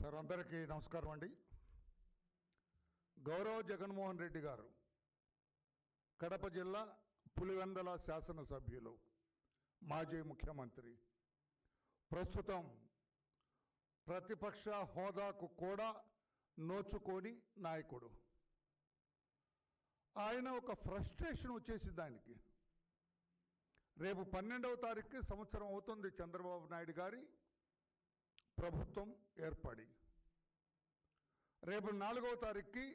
Sir అందరికీ నమస్కారం అండి. గౌరవ జగన్మోహన్ రెడ్డి గారు కడప జిల్లా పులివెందల శాసనసభ్యులు మాజీ ముఖ్యమంత్రి ప్రస్తుతం ప్రతిపక్ష హోదాకు కూడా నోచుకోని నాయకుడు. ఆయన ఒక ఫ్రస్ట్రేషన్ వచ్చేసి దానికి. రేపు పన్నెండవ తారీఖుకి సంవత్సరం అవుతుంది చంద్రబాబు నాయుడు గారి ప్రభుత్వం ఏర్పడి. రేపు నాలుగవ తారీఖుకి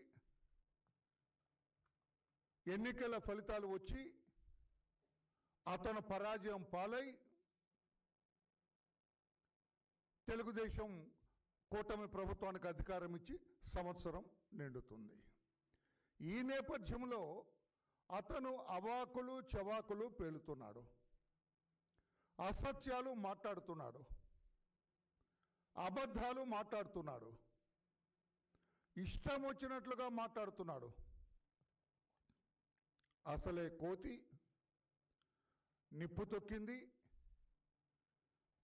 ఎన్నికల ఫలితాలు వచ్చి అతను పరాజయం పాలై తెలుగుదేశం కూటమి ప్రభుత్వానికి అధికారం ఇచ్చి సంవత్సరం నిండుతుంది. ఈ నేపథ్యంలో అతను అవాకులు చవాకులు పేలుతున్నాడు. అసత్యాలు మాట్లాడుతున్నాడు. అబద్ధాలు మాట్లాడుతున్నాడు. ఇష్టం వచ్చినట్లుగా మాట్లాడుతున్నాడు. అసలే కోతి నిప్పు తొక్కింది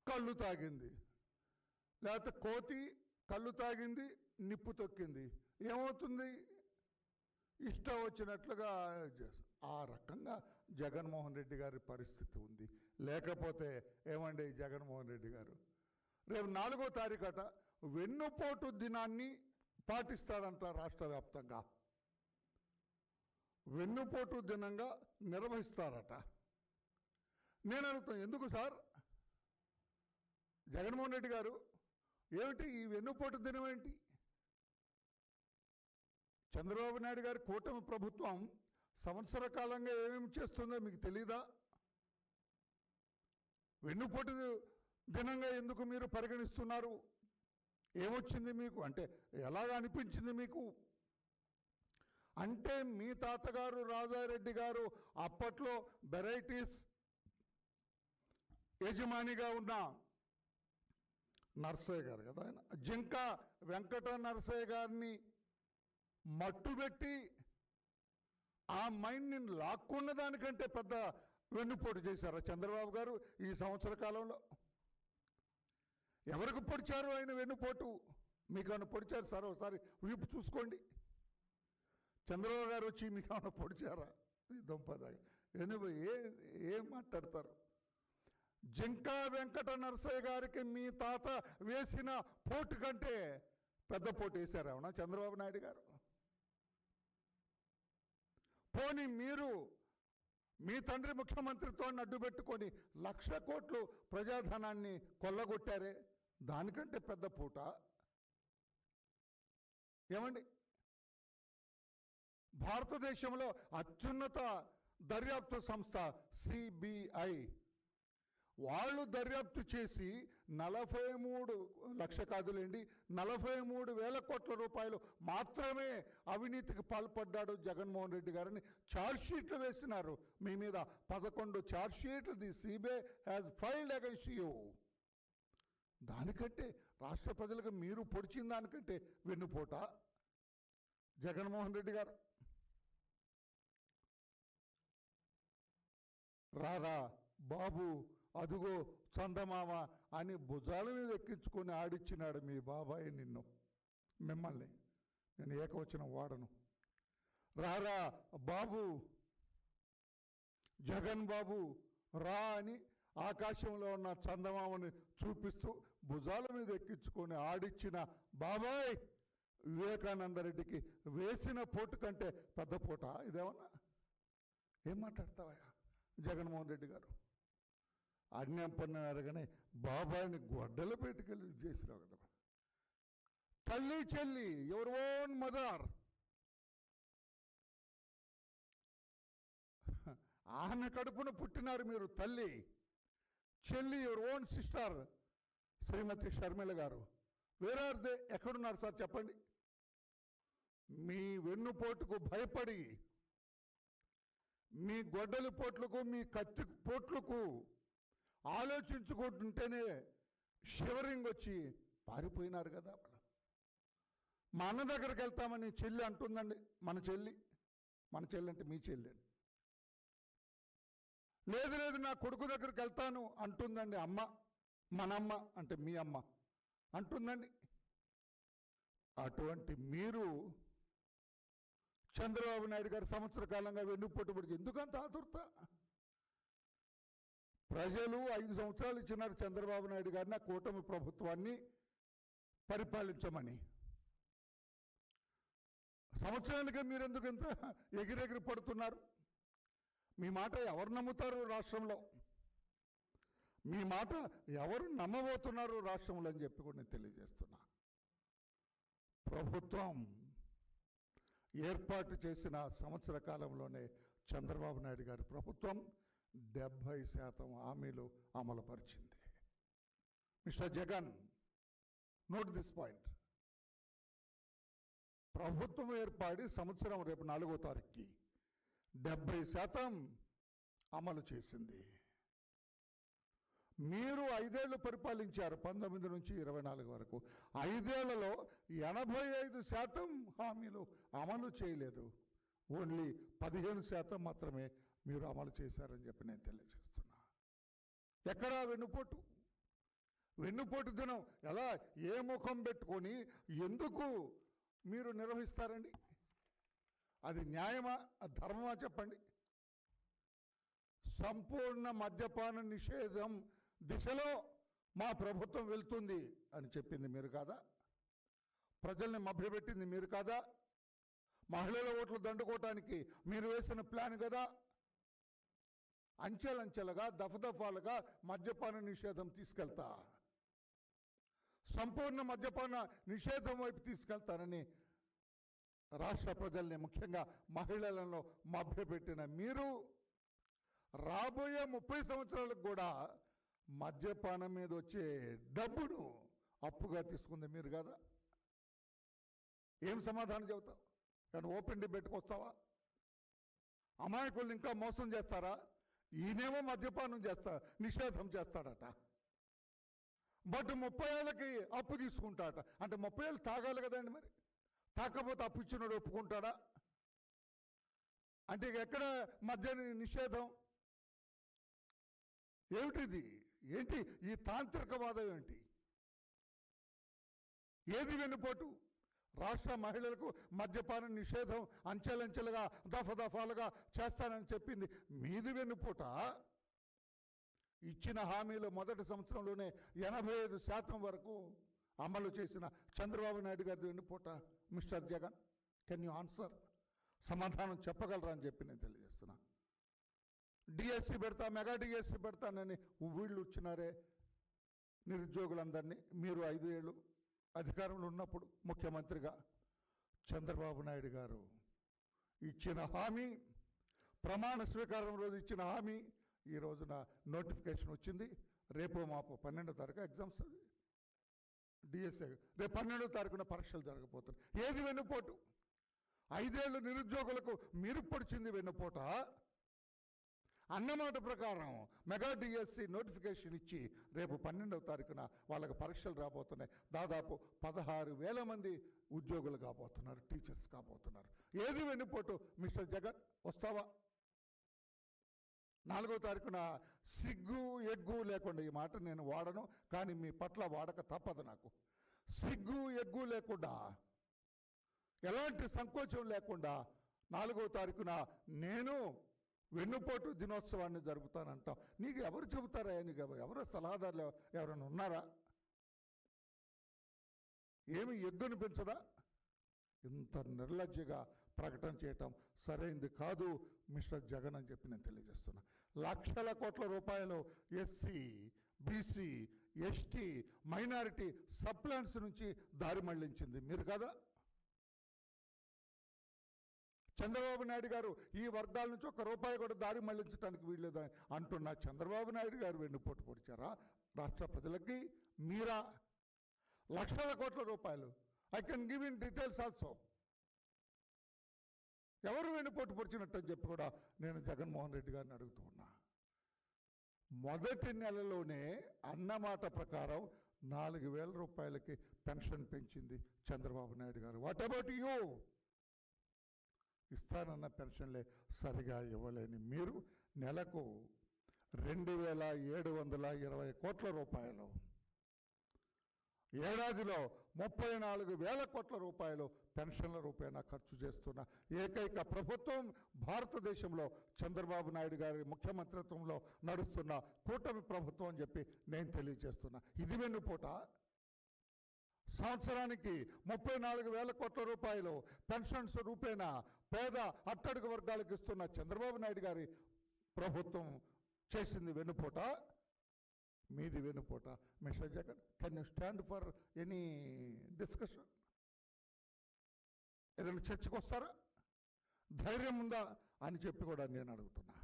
కళ్ళు తాగింది. లేకపోతే కోతి కళ్ళు తాగింది నిప్పు తొక్కింది. ఏమవుతుంది? ఇష్టం వచ్చినట్లుగా ఆ రకంగా జగన్మోహన్ రెడ్డి గారి పరిస్థితి ఉంది. లేకపోతే ఏమండి జగన్మోహన్ రెడ్డి గారు? రేపు నాలుగో తారీఖట వెన్నుపోటు దినాన్ని పాటిస్తారంట రాష్ట్ర వ్యాప్తంగా. వెన్నుపోటు దినంగా నిర్వహిస్తారట. నేను అడుగుతాను ఎందుకు సార్? జగన్మోహన్ రెడ్డి గారు ఏమిటి ఈ వెన్నుపోటు దినం ఏంటి? చంద్రబాబు నాయుడు గారి కూటమి ప్రభుత్వం సంవత్సర కాలంగా ఏమేమి చేస్తుందో మీకు తెలీదా? వెన్నుపోటు దినంగా ఎందుకు మీరు పరిగణిస్తున్నారు? ఏమొచ్చింది మీకు? అంటే ఎలాగ అనిపించింది మీకు? అంటే మీ తాతగారు రాజారెడ్డి గారు అప్పట్లో వెరైటీస్ యజమానిగా ఉన్న నర్సయ్య గారు కదా ఆయన. జింక వెంకట నర్సయ్య గారిని మట్టుబెట్టి ఆ మైండ్ని లాక్కున్న దానికంటే పెద్ద వెన్నుపోటు చేశారా చంద్రబాబు గారు ఈ సంవత్సర కాలంలో? ఎవరికి పొడిచారు ఆయన వెన్నుపోటు? మీకు ఏమైనా పొడిచారు సార్? ఒకసారి వీపు చూసుకోండి. చంద్రబాబు గారు వచ్చి మీకు ఏమైనా పొడిచారా? ఈ దొంపదాగా ఎనివే ఏ ఏం మాట్లాడతారు? జింకా వెంకట నరసయ్య గారికి మీ తాత వేసిన పోటు కంటే పెద్ద పోటు వేశారు అవునా చంద్రబాబు నాయుడు గారు? పోనీ మీరు మీ తండ్రి ముఖ్యమంత్రితో అడ్డు పెట్టుకొని లక్ష కోట్లు ప్రజాధనాన్ని కొల్లగొట్టారే? దానికంటే పెద్ద పూట? ఏమండి? భారతదేశంలో అత్యున్నత దర్యాప్తు సంస్థ సిబిఐ. వాళ్ళు దర్యాప్తు చేసి నలభై మూడు లక్ష కాదులేండి నలభై మూడు వేల కోట్ల రూపాయలు మాత్రమే అవినీతికి పాల్పడ్డాడు జగన్మోహన్ రెడ్డి గారిని. ఛార్జ్ షీట్లు వేసినారు. మీ మీద పదకొండు ఛార్జ్ షీట్లు the CBI has filed against you దానికంటే రాష్ట్ర ప్రజలకు మీరు పొడిచిన దానికంటే వెన్నుపోట జగన్మోహన్ రెడ్డి గారు. రారా బాబు అదుగో చందమామ అని భుజాల మీద ఎక్కించుకొని ఆడిచ్చినాడు మీ బాబాయ్ నిన్ను. మిమ్మల్ని నేను ఏకవచనం వాడను. రారా బాబు జగన్ బాబు రా అని ఆకాశంలో ఉన్న చందమామని చూపిస్తూ భుజాల మీద ఎక్కించుకొని ఆడిచ్చిన బాబాయ్ వివేకానంద రెడ్డికి వేసిన పోటు కంటే పెద్ద పూట? ఇదేమన్నా? ఏం మాట్లాడతావా జగన్మోహన్ రెడ్డి గారు. అన్యం పన్ను అరగనే బాబాయిని గొడ్డలు పెట్టుకెళ్ళి చేసినావు కదా తల్లి చెల్లి యువర్ ఓన్ మదర్ ఆమె కడుపున పుట్టినారు మీరు తల్లి చెల్లి your own sister Shrimati Sharmila garu వేరే దే ఎక్కడున్నారు సార్ చెప్పండి. మీ వెన్నుపోటుకు భయపడి మీ గొడ్డలి పోట్లకు మీ కత్తి పోట్లకు ఆలోచించుకుంటుంటేనే షివరింగ్ వచ్చి పారిపోయినారు కదా వాళ్ళు మా అన్న దగ్గరికి వెళ్తామని చెల్లి అంటుందండి మన చెల్లి మన చెల్లి అంటే మీ చెల్లి అండి లేదు లేదు నా కొడుకు దగ్గరికి వెళ్తాను అంటుందండి అమ్మ మనమ్మ అంటే మీ అమ్మ అంటుందండి. అటువంటి మీరు చంద్రబాబు నాయుడు గారు సంవత్సర కాలంగా వెన్నుపోటు ఎందుకంత ఆతురత? ప్రజలు ఐదు సంవత్సరాలు ఇచ్చినారు చంద్రబాబు నాయుడు గారిని ఆ కూటమి ప్రభుత్వాన్ని పరిపాలించమని. సంవత్సరానికి మీరు ఎందుకు ఇంత ఎగిరెగిరి పడుతున్నారు? మీ మాట ఎవరు నమ్ముతారు రాష్ట్రంలో? మీ మాట ఎవరు నమ్మబోతున్నారు రాష్ట్రంలో అని చెప్పి కూడా నేను తెలియజేస్తున్నా. ప్రభుత్వం ఏర్పాటు చేసిన సంవత్సర కాలంలోనే చంద్రబాబు నాయుడు గారి ప్రభుత్వం డెబ్భై శాతం హామీలు అమలుపరిచింది. Mister Jagan note this point. ప్రభుత్వం ఏర్పడి సంవత్సరం రేపు నాలుగో తారీఖుకి డెబ్భై శాతం అమలు చేసింది. మీరు ఐదేళ్ళు పరిపాలించారు పంతొమ్మిది నుంచి ఇరవై నాలుగు వరకు. ఐదేళ్ళలో ఎనభై ఐదు శాతం హామీలు అమలు చేయలేదు. ఓన్లీ పదిహేను శాతం మాత్రమే మీరు అమలు చేశారని చెప్పి నేను తెలియజేస్తున్నా. ఎక్కడా వెన్నుపోటు. వెన్నుపోటు దినం ఎలా ఏ ముఖం పెట్టుకొని ఎందుకు మీరు నిర్వహిస్తారండి? అది న్యాయమా? ధర్మమా చెప్పండి? సంపూర్ణ మద్యపాన నిషేధం దిశలో మా ప్రభుత్వం వెళ్తుంది అని చెప్పింది మీరు కాదా? ప్రజల్ని మభ్యపెట్టింది మీరు కాదా? మహిళల ఓట్లు దండుకోవటానికి మీరు వేసిన ప్లాన్ కదా? అంచెలంచెలుగా దఫదఫాలుగా మద్యపాన నిషేధం తీసుకెళ్తా. సంపూర్ణ మద్యపాన నిషేధం వైపు తీసుకెళ్తానని రాష్ట్ర ప్రజల్ని ముఖ్యంగా మహిళలను మభ్యపెట్టిన మీరు రాబోయే ముప్పై సంవత్సరాలకు కూడా మద్యపానం మీద వచ్చే డబ్బును అప్పుగా తీసుకుంది మీరు కదా. ఏం సమాధానం చెబుతావు? కానీ ఓపెన్ డిబేట్కి వస్తావా? అమాయకుల్ని ఇంకా మోసం చేస్తారా? ఈయనేమో మద్యపానం చేస్తా నిషేధం చేస్తాడట. బట్ ముప్పై ఏళ్ళకి అప్పు తీసుకుంటాడట. అంటే ముప్పై ఏళ్ళు తాగాలి కదండి మరి. తాకపోతే అప్పు ఇచ్చినోడు ఒప్పుకుంటాడా? అంటే ఎక్కడ మద్య నిషేధం? ఏమిటిది? ఏంటి? ఈ తాంత్రికవాదం ఏంటి? ఏది వెన్నుపోటు? రాష్ట్ర మహిళలకు మద్యపాన నిషేధం అంచెలంచెలుగా దఫదఫాలుగా చేస్తానని చెప్పింది. మీది వెన్నుపూట. ఇచ్చిన హామీలు మొదటి సంవత్సరంలోనే ఎనభై ఐదు శాతం వరకు అమలు చేసిన చంద్రబాబు నాయుడు గారి వెన్నుపూట. Mister Jagan can you answer? సమాధానం చెప్పగలరా అని చెప్పి నేను తెలియజేస్తున్నా. డిఎస్సి పెడతా మెగా డిఎస్సి పెడతానని వీళ్ళు వచ్చినారే నిరుద్యోగులందరినీ మీరు ఐదు ఏళ్ళు అధికారంలో ఉన్నప్పుడు ముఖ్యమంత్రిగా చంద్రబాబు నాయుడు గారు ఇచ్చిన హామీ ప్రమాణ స్వీకారం రోజు ఇచ్చిన హామీ ఈ రోజున నోటిఫికేషన్ వచ్చింది. రేపు మాపు పన్నెండో తారీఖు ఎగ్జామ్స్ డిఎస్ఏ రేపు పన్నెండో తారీఖున పరీక్షలు జరగబోతున్నాయి. ఏది వెన్నుపోటు? ఐదేళ్ళు నిరుద్యోగులకు మీరు పొడిచింది వెన్నుపోట. అన్నమాట ప్రకారం మెగా డిఎస్సి నోటిఫికేషన్ ఇచ్చి రేపు పన్నెండవ తారీఖున వాళ్ళకి పరీక్షలు రాబోతున్నాయి. దాదాపు పదహారు వేల మంది ఉద్యోగులు కాబోతున్నారు టీచర్స్ కాబోతున్నారు. ఏది వెన్నుపోటు? మిస్టర్ జగన్ వస్తావా? నాలుగో తారీఖున సిగ్గు ఎగ్గు లేకుండా ఈ మాట నేను వాడను కానీ మీ పట్ల వాడక తప్పదు నాకు. సిగ్గు ఎగ్గు లేకుండా ఎలాంటి సంకోచం లేకుండా నాలుగో తారీఖున నేను వెన్నుపోటు దినోత్సవాన్ని జరుపుతానంటాం. నీకు ఎవరు చెబుతారా? నీకు ఎవ- ఎవరు సలహాదారులు ఎవరైనా ఉన్నారా? ఏమి ఎద్దును పెంచదా ఇంత నిర్లజ్జగా ప్రకటన చేయటం సరైంది కాదు మిస్టర్ జగన్ అని చెప్పి నేను తెలియజేస్తున్నా. లక్షల కోట్ల రూపాయలు SC BC ST minority subplans నుంచి దారి మళ్ళించింది. మీరు కదా? చంద్రబాబు నాయుడు గారు ఈ వర్గాల నుంచి ఒక రూపాయి కూడా దారి మళ్ళించడానికి వీల్లేదని అంటున్న చంద్రబాబు నాయుడు గారు వెన్నుపోటు పొడిచారా? రాష్ట్ర ప్రజలకి మీరా? లక్షల కోట్ల రూపాయలు. I can give in details also ఎవరు వెన్నుపోటు పొడిచినట్టు అని చెప్పి కూడా నేను జగన్మోహన్ రెడ్డి గారిని అడుగుతూ ఉన్నా. మొదటి నెలలోనే అన్నమాట ప్రకారం నాలుగు వేల రూపాయలకి పెన్షన్ పెంచింది చంద్రబాబు నాయుడు గారు. వాట్ అబౌట్ యూ ఇస్తానన్న పెన్షన్లే సరిగా ఇవ్వలేని మీరు నెలకు రెండు వేల ఏడు వందల ఇరవై కోట్ల రూపాయలు. ఏడాదిలో ముప్పై నాలుగు వేల కోట్ల రూపాయలు పెన్షన్ల రూపేణా ఖర్చు చేస్తున్న ఏకైక ప్రభుత్వం భారతదేశంలో చంద్రబాబు నాయుడు గారి ముఖ్యమంత్రిత్వంలో నడుస్తున్న కూటమి ప్రభుత్వం అని చెప్పి నేను తెలియజేస్తున్నా. ఇది వెన్నుపోట. సంవత్సరానికి ముప్పై నాలుగు వేల కోట్ల రూపాయలు పెన్షన్స్ రూపేణా పేద అట్టడుగు వర్గాలకు ఇస్తున్న చంద్రబాబు నాయుడు గారి ప్రభుత్వం చేసింది వెన్నుపోట. మీది వెన్నుపోట. Mister Jagan can you stand for any discussion ఏదైనా చర్చకు వస్తారా? ధైర్యం ఉందా అని చెప్పి కూడా నేను అడుగుతున్నా.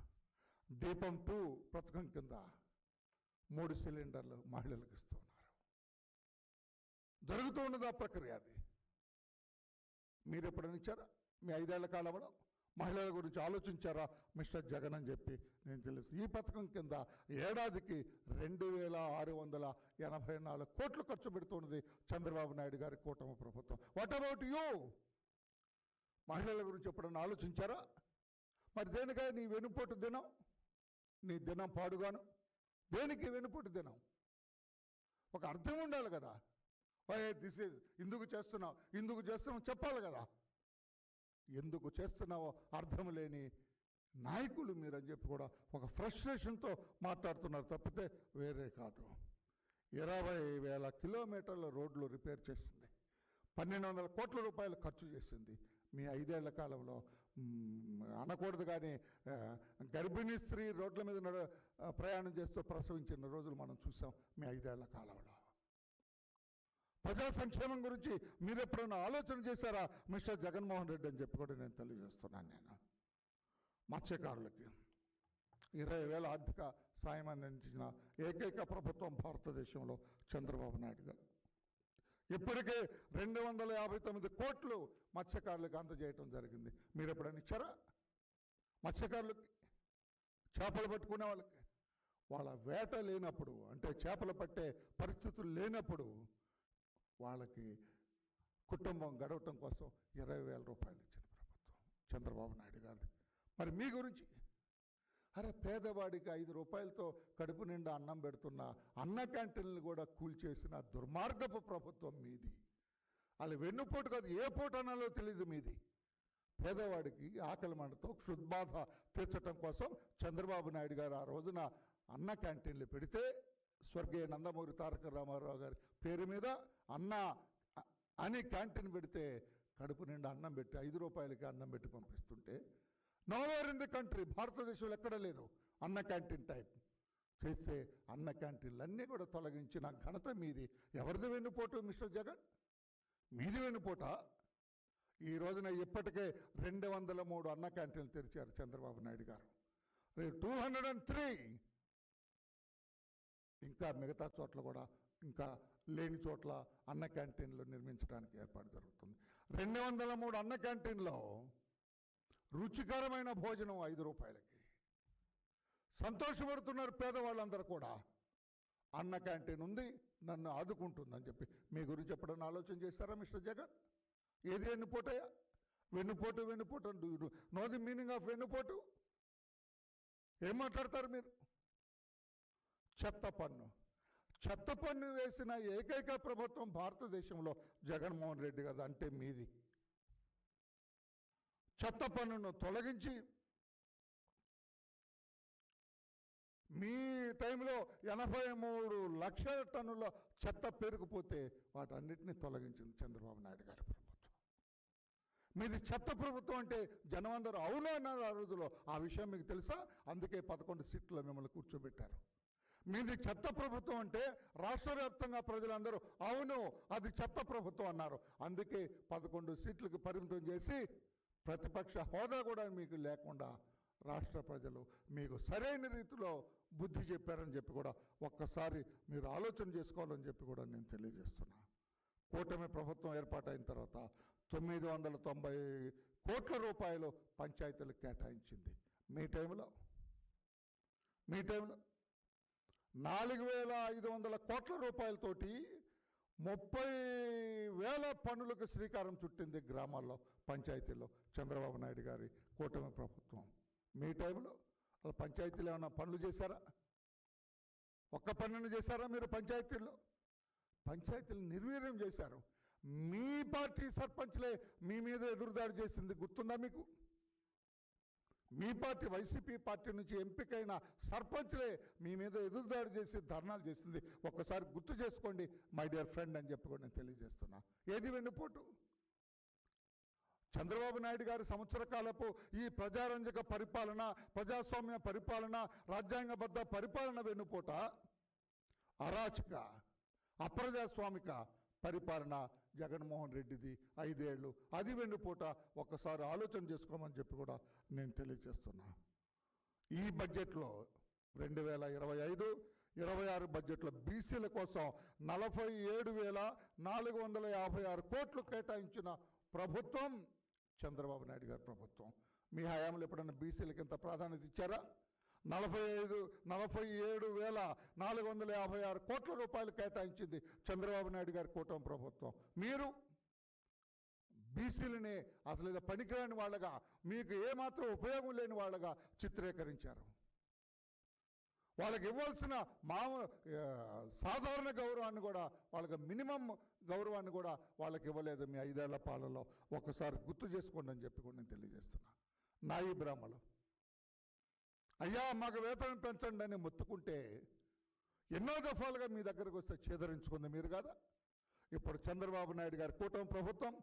దీపం టూ పథకం కింద మూడు సిలిండర్లు మహిళలకు ఇస్తున్నారు జరుగుతూ ఉన్నది ఆ ప్రక్రియ అది. మీరు ఎప్పుడైనా ఇచ్చారా? మీ ఐదేళ్ళ కాలంలో? మహిళల గురించి ఆలోచించారా? మిస్టర్ జగన్ అని చెప్పి నేను తెలుసు. ఈ పథకం కింద ఏడాదికి రెండు వేల ఆరు వందల ఎనభై నాలుగు కోట్లు ఖర్చు పెడుతున్నది చంద్రబాబు నాయుడు గారి కూటమి ప్రభుత్వం. వాట్ అబౌట్ యూ మహిళల గురించి ఎప్పుడన్నా ఆలోచించారా? మరి దేనికై నీ వెనుపోటు దినం? నీ దినం పాడుగాను? దేనికి వెనుపోటు దినం? ఒక అర్థం ఉండాలి కదా. దిస్ ఇస్ ఇందుకు చేస్తున్నావు ఎందుకు చేస్తున్నావు చెప్పాలి కదా. ఎందుకు చేస్తున్నావో అర్థం లేని నాయకులు మీరని చెప్పి కూడా ఒక ఫ్రస్ట్రేషన్తో మాట్లాడుతున్నారు తప్పితే వేరే కాదు. ఇరవై వేల కిలోమీటర్ల రోడ్లు రిపేర్ చేసింది. పన్నెండు వందల కోట్ల రూపాయలు ఖర్చు చేసింది. మీ ఐదేళ్ళ కాలంలో అనకూడదు కానీ గర్భిణీ స్త్రీ రోడ్ల మీద నడ ప్రయాణం చేస్తూ ప్రసవించిన రోజులు మనం చూసాం మీ ఐదేళ్ళ కాలంలో. ప్రజా సంక్షేమం గురించి మీరు ఎప్పుడైనా ఆలోచన చేశారా? మిస్టర్ జగన్మోహన్ రెడ్డి అని చెప్పి కూడా నేను తెలియజేస్తున్నాను నేను. మత్స్యకారులకి ఇరవై వేల ఆర్థిక సాయం అందించిన ఏకైక ప్రభుత్వం భారతదేశంలో చంద్రబాబు నాయుడు గారు. ఇప్పటికే రెండు వందల యాభై తొమ్మిది కోట్లు మత్స్యకారులకు అందజేయటం జరిగింది. మీరు ఎప్పుడైనా ఇచ్చారా? మత్స్యకారులకి చేపలు పట్టుకునే వాళ్ళకి. వాళ్ళ వేట లేనప్పుడు అంటే చేపలు పట్టే పరిస్థితులు లేనప్పుడు వాళ్ళకి కుటుంబం గడవటం కోసం ఇరవై వేల రూపాయలు ఇచ్చింది ప్రభుత్వం. చంద్రబాబు నాయుడు గారు మరి మీ గురించి? అరే పేదవాడికి ఐదు రూపాయలతో కడుపు నిండా అన్నం పెడుతున్న అన్న క్యాంటీన్లు కూడా కూల్చేసిన దుర్మార్గపు ప్రభుత్వం మీది. వాళ్ళు వెన్నుపోటు కాదు ఏ పూట తెలియదు మీది. పేదవాడికి ఆకలి మంటతో క్షుద్బాధ తీర్చడం కోసం చంద్రబాబు నాయుడు గారు ఆ రోజున అన్న క్యాంటీన్లు పెడితే స్వర్గీయ నందమూరి తారక రామారావు గారి పేరు మీద అన్న అని క్యాంటీన్ పెడితే కడుపు నిండా అన్నం పెట్టి ఐదు రూపాయలకి అన్నం పెట్టి పంపిస్తుంటే నోవేర్ ఇన్ ది కంట్రీ భారతదేశంలో ఎక్కడ లేదు అన్న క్యాంటీన్ టైప్. చేస్తే అన్న క్యాంటీన్లు అన్నీ కూడా తొలగించిన ఘనత మీది. ఎవరిది వెన్నుపోటు మిస్టర్ జగన్? మీది వెన్నుపోట? ఈ రోజున ఇప్పటికే రెండు వందల మూడు అన్న క్యాంటీన్లు తెరిచారు చంద్రబాబు నాయుడు గారు. టూ హండ్రెడ్ అండ్ త్రీ ఇంకా మిగతా చోట్ల కూడా ఇంకా లేని చోట్ల అన్న క్యాంటీన్లు నిర్మించడానికి ఏర్పాటు జరుగుతుంది. రెండు వందల మూడు అన్న క్యాంటీన్లో రుచికరమైన భోజనం ఐదు రూపాయలకి. సంతోషపడుతున్నారు పేదవాళ్ళందరూ కూడా. అన్న క్యాంటీన్ ఉంది నన్ను ఆదుకుంటుందని చెప్పి. మీ గురించి ఎప్పుడన్నా ఆలోచన చేశారా మిస్టర్ జగన్? ఏది వెన్నుపోటయా వెన్నుపోటు వెన్నుపోటు అంటూ నో ది మీనింగ్ ఆఫ్ వెన్నుపోటు? ఏం మాట్లాడతారు మీరు? చెత్త పన్ను. చెత్త పన్ను వేసిన ఏకైక ప్రభుత్వం భారతదేశంలో జగన్మోహన్ రెడ్డి గారు అంటే మీది. చెత్త పన్నును తొలగించి మీ టైంలో ఎనభై మూడు లక్షల టన్నుల చెత్త పేరుకుపోతే వాటన్నిటిని తొలగించింది చంద్రబాబు నాయుడు గారి ప్రభుత్వం. మీది చెత్త ప్రభుత్వం అంటే జనమందరూ అవును అన్నారు ఆ రోజులో ఆ విషయం మీకు తెలుసా? అందుకే పదకొండు సీట్లు మిమ్మల్ని కూర్చోబెట్టారు. మీది చెత్త ప్రభుత్వం అంటే రాష్ట్ర వ్యాప్తంగా ప్రజలందరూ అవును అది చెత్త ప్రభుత్వం అన్నారు. అందుకే పదకొండు సీట్లకు పరిమితం చేసి ప్రతిపక్ష హోదా కూడా మీకు లేకుండా రాష్ట్ర ప్రజలు మీకు సరైన రీతిలో బుద్ధి చెప్పారని చెప్పి కూడా ఒక్కసారి మీరు ఆలోచన చేసుకోవాలని చెప్పి కూడా నేను తెలియజేస్తున్నా. కూటమి ప్రభుత్వం ఏర్పాటైన తర్వాత తొమ్మిది వందల తొంభై కోట్ల రూపాయలు పంచాయతీలకు కేటాయించింది. మీ టైంలో? మీ టైంలో? నాలుగు వేల ఐదు వందల కోట్ల రూపాయలతోటి ముప్పై వేల పనులకు శ్రీకారం చుట్టింది గ్రామాల్లో పంచాయతీల్లో. చంద్రబాబు నాయుడు గారి కూటమి ప్రభుత్వం. మీ టైంలో అలా పంచాయతీలు ఏమైనా పనులు చేశారా? ఒక్క పనులు చేశారా మీరు పంచాయతీల్లో? పంచాయతీలు నిర్వీర్యం చేశారు. మీ పార్టీ సర్పంచ్లే మీ మీద ఎదురుదాడి చేసింది. గుర్తుందా మీకు? మీ పార్టీ వైసీపీ పార్టీ నుంచి ఎంపికైన సర్పంచ్లే మీ మీద ఎదురుదాడి చేసి ధర్నాలు చేసింది. ఒక్కసారి గుర్తు చేసుకోండి మై డియర్ ఫ్రెండ్ అని చెప్పి కూడా నేను తెలియజేస్తున్నా. ఏది వెన్నుపోటు? చంద్రబాబు నాయుడు గారి సంవత్సర కాలపు ఈ ప్రజారంజక పరిపాలన ప్రజాస్వామ్య పరిపాలన రాజ్యాంగబద్ధ పరిపాలన వెన్నుపోట? అరాచక అప్రజాస్వామిక పరిపాలన జగన్మోహన్ రెడ్డిది ఐదేళ్ళు. అది వెన్నుపోట ఒక్కసారి ఆలోచన చేసుకోమని చెప్పి కూడా నేను తెలియజేస్తున్నా. ఈ బడ్జెట్లో రెండు వేల ఇరవై ఐదు ఇరవై ఆరు బడ్జెట్లో బీసీల కోసం నలభై ఏడు వేల నాలుగు వందల యాభై ఆరు కోట్లు కేటాయించిన ప్రభుత్వం చంద్రబాబు నాయుడు గారి ప్రభుత్వం. మీ హయాంలో ఎప్పుడైనా బీసీలకి ఇంత ప్రాధాన్యత ఇచ్చారా? నలభై ఐదు నలభై ఏడు వేల నాలుగు వందల యాభై ఆరు కోట్ల రూపాయలు కేటాయించింది చంద్రబాబు నాయుడు గారి కూటమి ప్రభుత్వం. మీరు బీసీలని అసలు ఇది పనికిరాని వాళ్ళగా మీకు ఏమాత్రం ఉపయోగం లేని వాళ్ళగా చిత్రీకరించారు. వాళ్ళకి ఇవ్వాల్సిన మామూలు సాధారణ గౌరవాన్ని కూడా వాళ్ళకి మినిమం గౌరవాన్ని కూడా వాళ్ళకి ఇవ్వలేదు మీ ఐదేళ్ళ పాలనలో. ఒక్కసారి గుర్తు చేసుకోండి అని చెప్పి కూడా నేను తెలియజేస్తున్నా. నాయి బ్రాహ్మలు అయ్యా మాకు వేతనం పెంచండి అని మొత్తుకుంటే ఎన్నో దఫాలుగా మీ దగ్గరకు వస్తే చేదరించుకుంది మీరు కదా? ఇప్పుడు చంద్రబాబు నాయుడు గారి కూటమి ప్రభుత్వం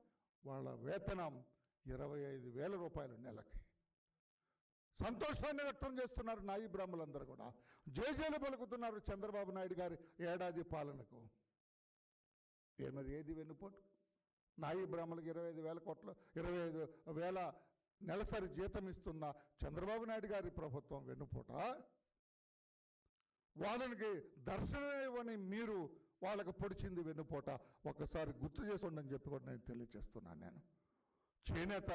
వాళ్ళ వేతనం ఇరవై ఐదు వేల రూపాయలు నెలకి. సంతోషాన్ని వ్యక్తం చేస్తున్నారు నాయి బ్రాహ్మలందరూ కూడా. జేజేలు పలుకుతున్నారు చంద్రబాబు నాయుడు గారి ఏడాది పాలనకు. ఏ ఏది వెన్నుపోటు? నాయి బ్రాహ్మణులకు ఇరవై ఐదు వేల కోట్ల ఇరవై ఐదు వేల నెలసరి జీతం ఇస్తున్న చంద్రబాబు నాయుడు గారి ప్రభుత్వం వెన్నుపూట. వాళ్ళకి దర్శనం ఇవ్వని మీరు వాళ్ళకు పొడిచింది వెన్నుపోట. ఒక్కసారి గుర్తు చేసుకోండి అని చెప్పి కూడా నేను తెలియజేస్తున్నాను నేను. చేనేత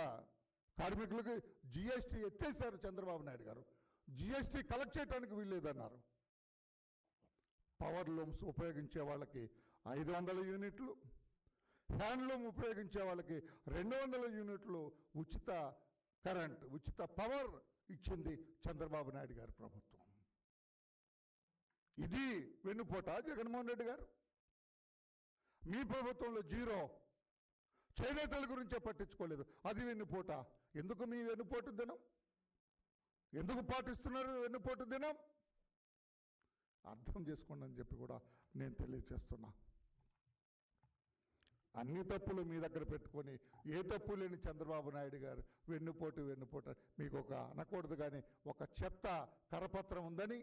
కార్మికులకి జిఎస్టీ ఎత్తేసారు చంద్రబాబు నాయుడు గారు. జిఎస్టీ కలెక్ట్ చేయడానికి వీల్లేదన్నారు. పవర్ లూమ్స్ ఉపయోగించే వాళ్ళకి ఐదు వందల యూనిట్లు హ్యాండ్లూమ్ ఉపయోగించే వాళ్ళకి రెండు వందల యూనిట్లు ఉచిత కరెంట్ ఉచిత పవర్ ఇచ్చింది చంద్రబాబు నాయుడు గారి ప్రభుత్వం. ఇది వెన్నుపోట జగన్మోహన్ రెడ్డి గారు. మీ ప్రభుత్వంలో జీరో. చేనేతల గురించే పట్టించుకోలేదు. అది వెన్నుపోట. ఎందుకు మీ వెన్నుపోటు దినం? ఎందుకు పాటిస్తున్నారు వెన్నుపోటు దినం? అర్థం చేసుకోండి అని చెప్పి కూడా నేను తెలియజేస్తున్నా. అన్ని తప్పులు మీ దగ్గర పెట్టుకొని ఏ తప్పు లేని చంద్రబాబు నాయుడు గారు వెన్నుపోటు వెన్నుపోటు మీకు ఒక అనకూడదు కానీ ఒక చెత్త కరపత్రం ఉందని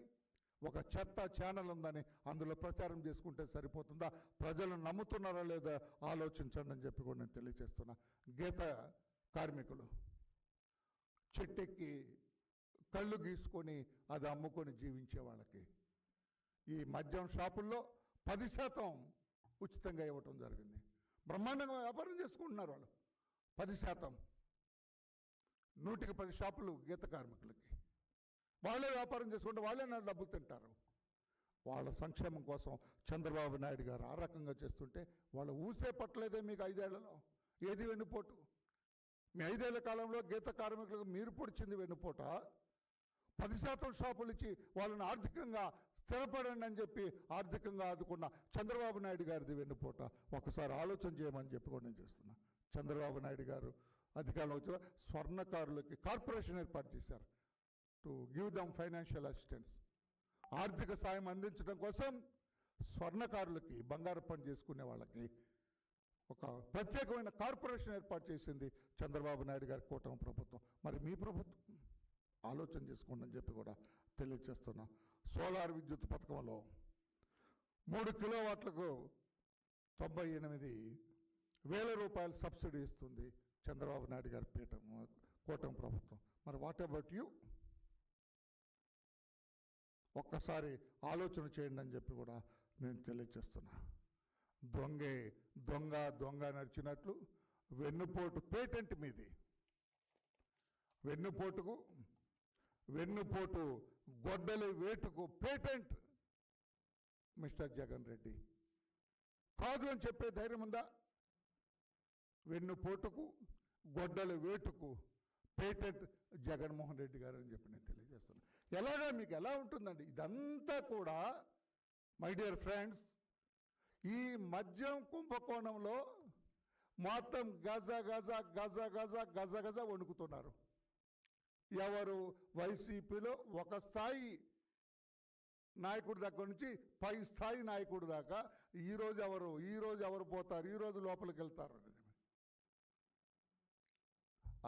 ఒక చెత్త ఛానల్ ఉందని అందులో ప్రచారం చేసుకుంటే సరిపోతుందా? ప్రజలు నమ్ముతున్నారా లేదా? ఆలోచించండి అని చెప్పి కూడా నేను తెలియజేస్తున్నా. గీత కార్మికులు చెట్టెక్కి కళ్ళు గీసుకొని అది అమ్ముకొని జీవించే వాళ్ళకి ఈ మద్యం షాపుల్లో పది శాతం ఉచితంగా ఇవ్వటం జరిగింది. బ్రహ్మాండంగా వ్యాపారం చేసుకుంటున్నారు వాళ్ళు. పది శాతం. నూటికి పది షాపులు గీత కార్మికులకి. వాళ్ళే వ్యాపారం చేసుకుంటే వాళ్ళే నా డబ్బులు తింటారు. వాళ్ళ సంక్షేమం కోసం చంద్రబాబు నాయుడు గారు ఆ రకంగా చేస్తుంటే వాళ్ళు ఊసే పట్టలేదే మీకు ఐదేళ్ళలో? ఏది వెన్నుపోటు? మీ ఐదేళ్ళ కాలంలో గీత కార్మికులకు మీరు పొడిచింది వెన్నుపోట? పది శాతం షాపులు ఇచ్చి వాళ్ళని ఆర్థికంగా స్థిరపడండి అని చెప్పి ఆర్థికంగా ఆదుకున్న చంద్రబాబు నాయుడు గారిది వెన్నుపోట. ఒకసారి ఆలోచన చేయమని చెప్పి కూడా నేను చేస్తున్నా. చంద్రబాబు నాయుడు గారు అధికారంలో వచ్చిన స్వర్ణకారులకి కార్పొరేషన్ ఏర్పాటు చేశారు. To give them financial assistance. ఆర్థిక సాయం అందించడం కోసం స్వర్ణకారులకి బంగారు పని చేసుకునే వాళ్ళకి ఒక ప్రత్యేకమైన కార్పొరేషన్ ఏర్పాటు చేసింది చంద్రబాబు నాయుడు గారి కూటమి ప్రభుత్వం. మరి మీ ప్రభుత్వం? ఆలోచన చేసుకోండి అని చెప్పి కూడా తెలియజేస్తున్నాం. సోలార్ విద్యుత్ పథకంలో మూడు కిలోవాట్లకు తొంభై ఎనిమిది వేల రూపాయలు సబ్సిడీ ఇస్తుంది చంద్రబాబు నాయుడు గారి పీఠం కూటమి ప్రభుత్వం. మరి వాట్ అబౌట్ యూ ఒక్కసారి ఆలోచన చేయండి అని చెప్పి కూడా నేను తెలియజేస్తున్నా. దొంగే దొంగ దొంగ నడిచినట్లు వెన్నుపోటు పేటెంట్ మీది. వెన్నుపోటుకు వెన్నుపోటు గొడ్డలి వేటుకు పేటెంట్ మిస్టర్ జగన్ రెడ్డి. కాదు అని చెప్పే ధైర్యం ఉందా? వెన్నుపోటుకు గొడ్డల వేటుకు పేటెంట్ జగన్మోహన్ రెడ్డి గారు అని చెప్పి నేను తెలియజేస్తున్నాను ఎలాగా మీకు ఎలా ఉంటుందండి? ఇదంతా కూడా మై డియర్ ఫ్రెండ్స్ ఈ మద్యం కుంభకోణంలో మొత్తం గజ గజ గజ గజ గజ గజ వణుకుతున్నారు. ఎవరు వైసీపీలో ఒక స్థాయి నాయకుడి దగ్గర నుంచి పై స్థాయి నాయకుడి దాకా ఈరోజు ఎవరు ఈరోజు ఎవరు పోతారు ఈరోజు లోపలికి వెళ్తారు నిజమే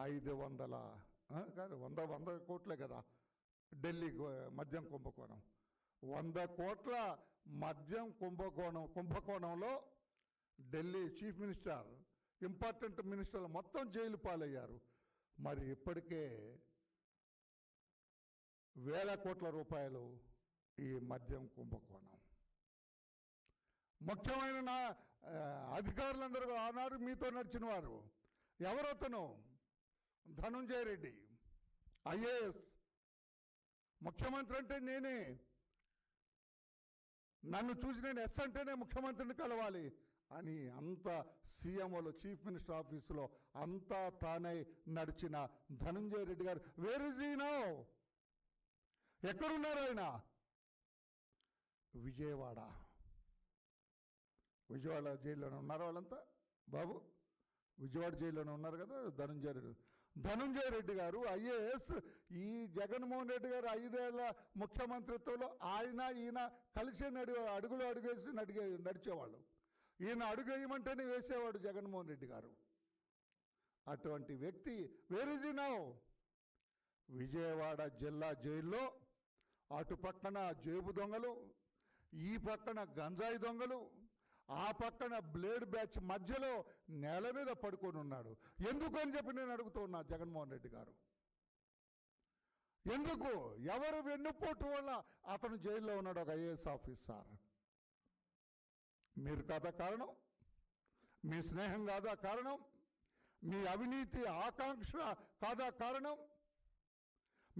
ఐదు వందల కానీ వంద వంద కోట్లే కదా ఢిల్లీ మద్యం కుంభకోణం. వంద కోట్ల మద్యం కుంభకోణం కుంభకోణంలో ఢిల్లీ చీఫ్ మినిస్టర్ ఇంపార్టెంట్ మినిస్టర్లు మొత్తం జైలు పాలయ్యారు. మరి ఇప్పటికే వేల కోట్ల రూపాయలు ఈ మద్యం కుంభకోణం. ముఖ్యమైన నా అధికారులందరూ ఆనాడు మీతో నడిచిన వారు ఎవరతను ధనుంజయ రెడ్డి ఐఏఎస్. ముఖ్యమంత్రి అంటే నేనే. నన్ను చూసి నేను ఎస్ అంటేనే ముఖ్యమంత్రిని కలవాలి అని అంత సీఎంఓలో చీఫ్ మినిస్టర్ ఆఫీసులో అంతా తానై నడిచిన ధనంజయ రెడ్డి గారు. వేర్ ఇస్ ఈ నౌ ఎక్కడున్నారు ఆయన? విజయవాడ. విజయవాడ జైల్లోనే ఉన్నారు వాళ్ళంతా? బాబు విజయవాడ జైల్లోనే ఉన్నారు కదా ధనంజయ రెడ్డి. ధనంజయ రెడ్డి గారు ఐఏఎస్ ఈ జగన్మోహన్ రెడ్డి గారు ఐదేళ్ళ ముఖ్యమంత్రిత్వంలో ఆయన ఈయన కలిసి నడి అడుగులు అడుగేసి నడిగే నడిచేవాళ్ళు. ఈయన అడుగు వేయమంటేనే వేసేవాడు జగన్మోహన్ రెడ్డి గారు. అటువంటి వ్యక్తి where is he now Vijayawada జిల్లా జైల్లో. అటు పక్కన జేబు దొంగలు ఈ పక్కన గంజాయి దొంగలు ఆ పక్కన బ్లేడ్ బ్యాచ్ మధ్యలో నేల మీద పడుకొని ఉన్నాడు. ఎందుకు అని చెప్పి నేను అడుగుతున్నా జగన్మోహన్ రెడ్డి గారు? ఎందుకు? ఎవరు వెన్నుపోటు వల్ల అతను జైల్లో ఉన్నాడు ఒక ఐఏఎస్ ఆఫీసర్? మీరు కాదా కారణం? మీ స్నేహం కాదా కారణం? మీ అవినీతి ఆకాంక్ష కాదా కారణం?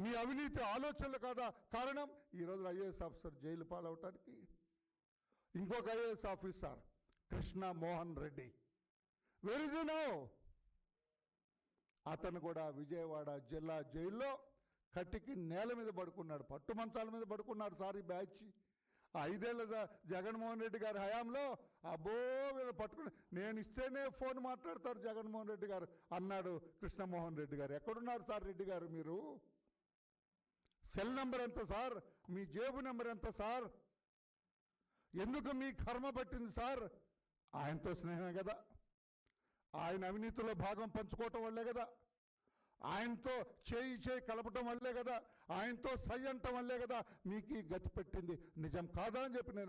మీ అవినీతి ఆలోచనలు కాదా. కారణం ఈరోజు ఐఏఎస్ ఆఫీసర్ జైలు పాలవటానికి. ఇంకొక IAS officer Krishna Mohan Reddy. Where is now అతను కూడా విజయవాడ జిల్లా జైల్లో కట్టికి నేల మీద పడుకున్నాడు పట్టు మంచాల మీద పడుకున్నాడు సార్ ఈ బ్యాచ్. ఐదేళ్ళ ఐదేళ్ళ జగన్మోహన్ రెడ్డి గారి హయాంలో అబ్బో వీళ్ళు పట్టుకుని నేను ఇస్తేనే ఫోన్ మాట్లాడతారు జగన్మోహన్ రెడ్డి గారు అన్నాడు కృష్ణమోహన్ రెడ్డి గారు. ఎక్కడున్నారు సార్ రెడ్డి గారు మీరు? సెల్ నెంబర్ ఎంత సార్? మీ జేబు నెంబర్ ఎంత సార్? ఎందుకు మీ కర్మ పట్టింది సార్? ఆయనతో స్నేహమే కదా. ఆయన అవినీతిలో భాగం పంచుకోవటం వల్లే కదా. ఆయనతో చేయి చేయి కలపటం వల్లే కదా. ఆయనతో సై అంటం వల్లే కదా. మీకు ఈ గతి పెట్టింది. నిజం కాదా అని చెప్పి నేను